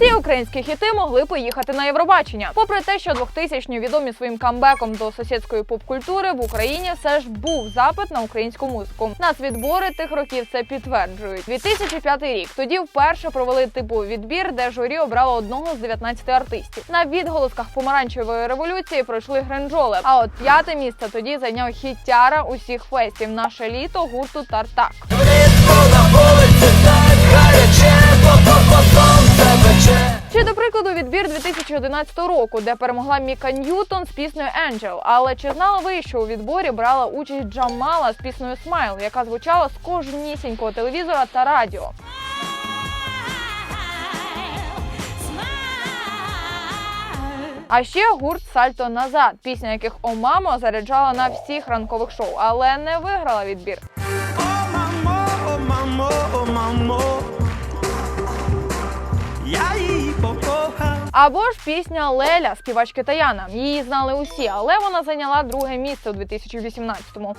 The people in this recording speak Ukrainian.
Ці українські хіти могли поїхати на Євробачення. Попри те, що 2000-ні відомі своїм камбеком до сусідської поп-культури в Україні все ж був запит на українську музику. Нацвідбори тих років це підтверджують. 2005 рік тоді вперше провели типу відбір, де журі обрало одного з 19 артистів. На відголосках помаранчевої революції пройшли гринджоли. А от п'яте місце тоді зайняв хіттяра усіх фестів. Наше літо гурту Тартак. Відбір 2011 року, де перемогла Міка Ньютон з піснею Angel. Але чи знали ви, що у відборі брала участь Джамала з піснею Смайл, яка звучала з кожнісінького телевізора та радіо? А ще гурт Сальто назад, пісня яких Омамо заряджала на всіх ранкових шоу, але не виграла відбір. Oh мамо, oh мамо, oh мамо. Я її покохав. Або ж пісня Леля співачки Таяна. Її знали усі, але вона зайняла друге місце у 2018-му.